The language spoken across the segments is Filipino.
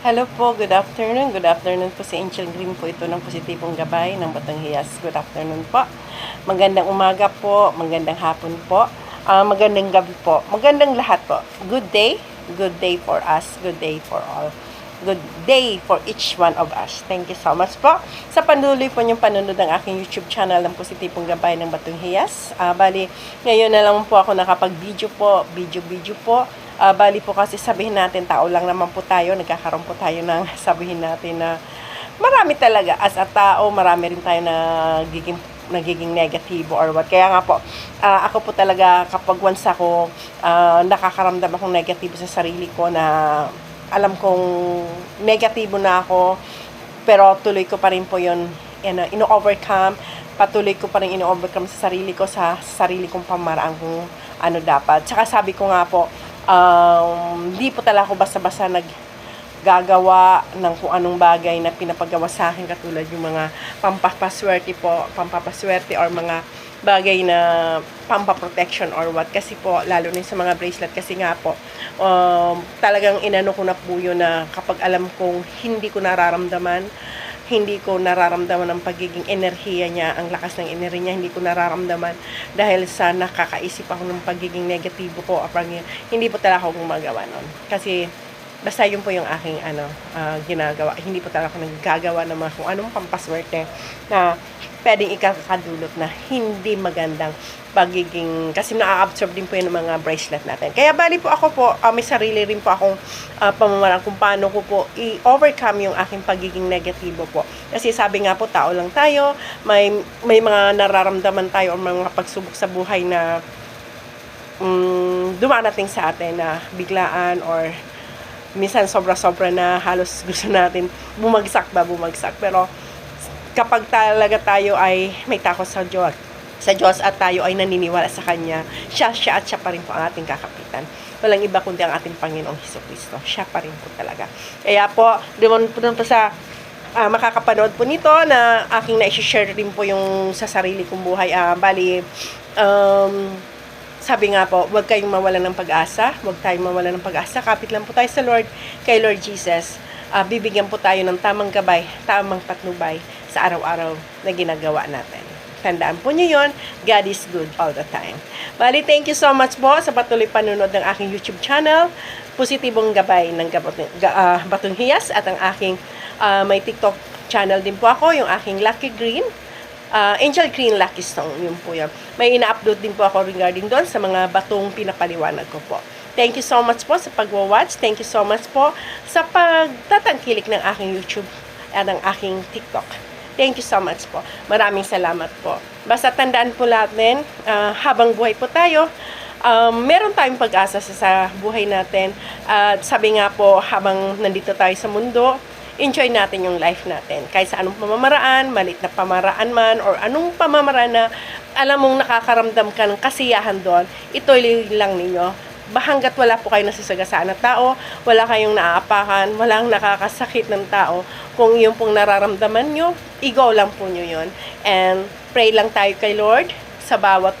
Hello po, good afternoon. Good afternoon po si Angel Green po ito ng positibong gabay ng Batang Hiyas. Good afternoon po. Magandang umaga po, magandang hapon po, ah, magandang gabi po, magandang lahat po. Good day, good day for us, good day for all. Good day for each one of us. Thank you so much po. Sa panuloy po niyong panunod ng aking YouTube channel ng Positibong Gabay ng Batong Hiyas. Ah, bali, ngayon na lang po ako nakapag-video po, video-video po. Ah, bali po kasi sabihin natin, tao lang naman po tayo, nagkakaroon po tayo ng sabihin natin na marami talaga as a tao, marami rin tayo na giging nagiging negatibo or what. Kaya nga po, ah, ako po talaga kapag once ako ah, nakakaramdam akong negatibo sa sarili ko na alam kong negatibo na ako, pero tuloy ko pa rin po yun ano, ino-overcome, patuloy ko pa rin ino-overcome sa sarili ko, sa sarili kong pamaraan kung ano dapat. Tsaka sabi ko nga po, um, di po talaga ako basta-basta nag gagawa ng kung anong bagay na pinapagawa sa akin katulad yung mga pampapaswerte po, pampapaswerte or mga bagay na pampaprotection or what. Kasi po lalo na sa mga bracelet kasi nga po um, talagang inano ko na po yun na kapag alam kong hindi ko nararamdaman hindi ko nararamdaman ang pagiging enerhiya niya, ang lakas ng enerhiya niya, hindi ko nararamdaman dahil sa nakakaisip ako ng pagiging negatibo ko, yun, hindi po talaga ako gumagawa nun. Kasi basta yun po yung aking ano, ah, ginagawa. Hindi po talaga ako naggagawa ng mga kung anong pampaswerte na pwedeng ikakadulot na hindi magandang pagiging, kasi na-absorb din po yun ng mga bracelet natin. Kaya bali po ako po, ah, may sarili rin po akong uh, pamamaraan kung paano ko po i-overcome yung aking pagiging negatibo po. Kasi sabi nga po, tao lang tayo, may, may mga nararamdaman tayo o mga pagsubok sa buhay na um, dumarating sa atin na biglaan or minsan sobra-sobra na halos gusto natin bumagsak ba bumagsak pero kapag talaga tayo ay may takot sa Diyos sa Diyos at tayo ay naniniwala sa Kanya, siya, siya at siya pa rin po ang ating kakapitan. Walang iba kundi ang ating Panginoong Heso Kristo. Siya pa rin po talaga. Kaya po, doon po, po sa ah, makakapanood po nito na aking na-share rin po yung sa sarili kong buhay. Ah, bali, um, sabi nga po, huwag kayong mawala ng pag-asa, huwag tayong mawala ng pag-asa. Kapit lang po tayo sa Lord, kay Lord Jesus. Ah, bibigyan po tayo ng tamang gabay, tamang patnubay sa araw-araw na ginagawa natin. Tandaan po niyo yon God is good all the time. Bali, thank you so much po sa patuloy panunod ng aking YouTube channel. Positibong gabay ng gabat, ga, ah, Batong Hiyas at ang aking ah, may TikTok channel din po ako, yung aking Lucky Green. Ah, Angel Green Lucky Stone, yun po yan. May ina-upload din po ako regarding doon sa mga batong pinapaliwanag ko po. Thank you so much po sa pagwa-watch. Thank you so much po sa pagtatangkilik ng aking YouTube at ng aking TikTok. Thank you so much po. Maraming salamat po. Basta tandaan po natin, ah, habang buhay po tayo, um, meron tayong pag-asa sa, buhay natin. At sabi nga po, habang nandito tayo sa mundo, enjoy natin yung life natin. Kahit sa anong pamamaraan, malit na pamaraan man, or anong pamamaraan na alam mong nakakaramdam ka ng kasiyahan doon, ituloy lang ninyo bahanggat wala po kayo nasisagasaan na tao, wala kayong naaapakan, walang nakakasakit ng tao, kung yung pong nararamdaman nyo, ego lang po nyo yun. And pray lang tayo kay Lord sa bawat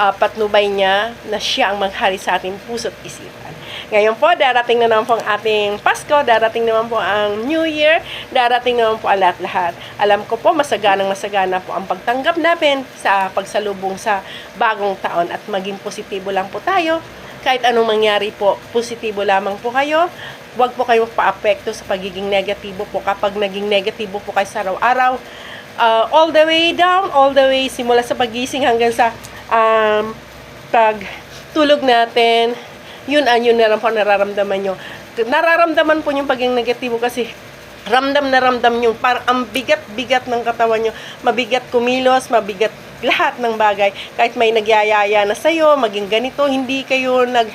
uh, patnubay niya na siya ang maghari sa ating puso't isipan. Ngayon po, darating na naman po ang ating Pasko, darating naman po ang New Year, darating naman po ang lahat-lahat. Alam ko po, masaganang masagana po ang pagtanggap natin sa pagsalubong sa bagong taon at maging positibo lang po tayo kahit anong mangyari po, positibo lamang po kayo. Huwag po kayo paapekto sa pagiging negatibo po. Kapag naging negatibo po kayo sa araw-araw, uh, all the way down, all the way simula sa pagising hanggang sa um, pag tulog natin, yun ang yun na lang po nararamdaman nyo. Nararamdaman po yung pagiging negatibo kasi ramdam na ramdam nyo, parang ang bigat-bigat ng katawan nyo, mabigat kumilos, mabigat lahat ng bagay, kahit may nagyayaya na sa'yo, maging ganito, hindi kayo nag,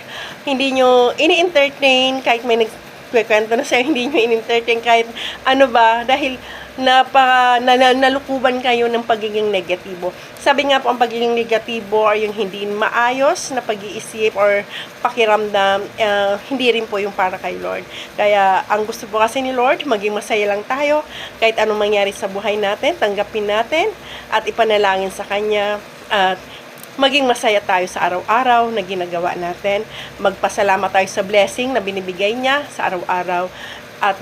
hindi nyo ini-entertain, kahit may nagkwekwento na sa'yo, hindi nyo in-entertain, kahit ano ba, dahil napaka na, nalukuban kayo ng pagiging negatibo. Sabi nga po ang pagiging negatibo ay yung hindi maayos na pag-iisip or pakiramdam, uh, hindi rin po yung para kay Lord. Kaya ang gusto po kasi ni Lord, maging masaya lang tayo kahit anong mangyari sa buhay natin, tanggapin natin at ipanalangin sa Kanya at maging masaya tayo sa araw-araw na ginagawa natin. Magpasalamat tayo sa blessing na binibigay niya sa araw-araw at